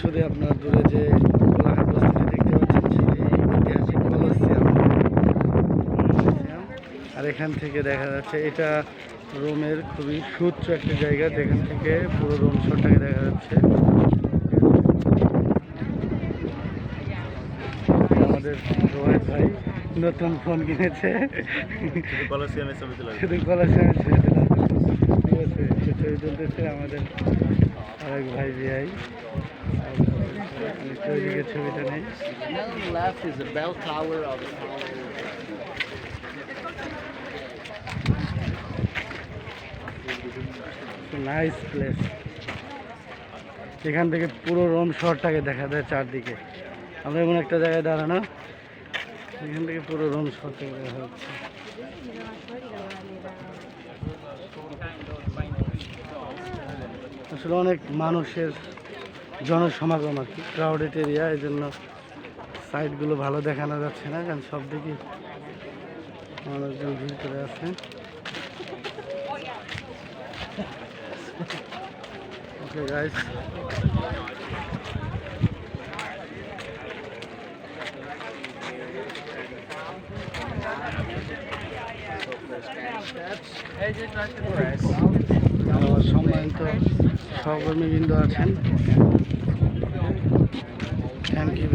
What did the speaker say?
সুরে আপনার দূরে যে দেখতে পাচ্ছেন সেটি ঐতিহাসিক। আর এখান থেকে দেখা যাচ্ছে, এটা রোমের খুবই সুচ্চ একটা জায়গা, যেখান থেকে পুরো রোম শহরটাকে দেখা যাচ্ছে আমাদের রোহিত ভাই নতুন ফোন কিনেছে। শুধু কলসিয়ামের ছবি তোলা। ঠিক আছে সে ছবি তুলতেছে আমাদের আরেক ভাই বিআই ওইদিকে ছবিটা নেই। নাইস প্লেস এখান থেকে পুরো রোম শহরটাকে দেখা যায় চারদিকে। আমরা এমন একটা জায়গায় দাঁড়ানো। এখান থেকে পুরো রুম দেখা যাচ্ছে। আসলে অনেক মানুষের জনসমাগম আর কি ক্রাউডেড এরিয়া এই জন্য সাইডগুলো ভালো দেখানো যাচ্ছে না, কারণ সব দিকে মানুষজন ভিড় করে আছে। গাইস সম্মানিত সহকর্মীবৃন্দ আছেন। Thank you